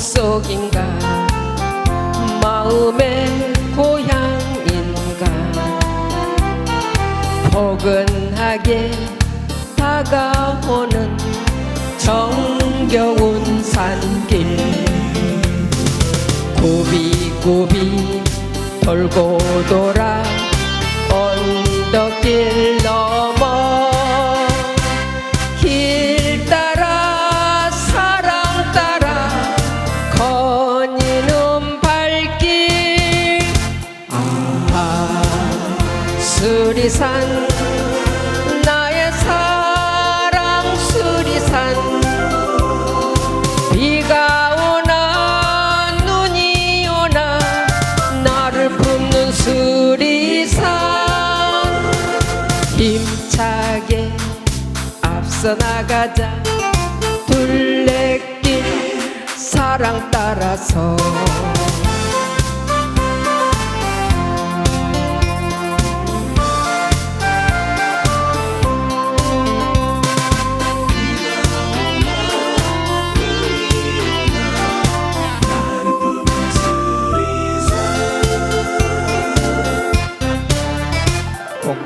속인가? 마음의 고향인가? 포근하게 다가오는 정겨운 산길. 굽이굽이 돌고 돌아 수리산 나의 사랑 수리산. 비가 오나 눈이 오나 나를 품는 수리산. 힘차게 앞서 나가자. 둘레길 사랑 따라서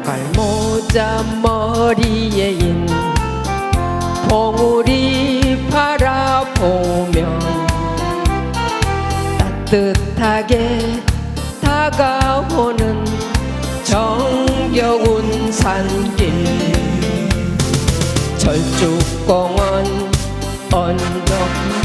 꽃갈 모자 머리에 인 봉우리 바라보면 따뜻하게 다가오는 정겨운 산길. 절죽공원 언덕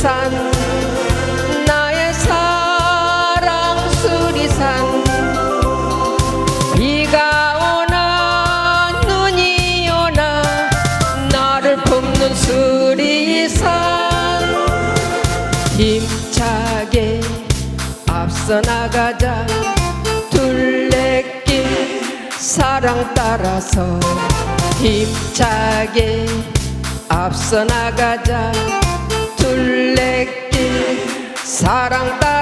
수리산 나의 사랑 수리산. 비가 오나 눈이 오나 나를 품는 수리산. 힘차게 앞서 나가자. 둘레길 사랑 따라서 힘차게 앞서 나가자 사랑 따라서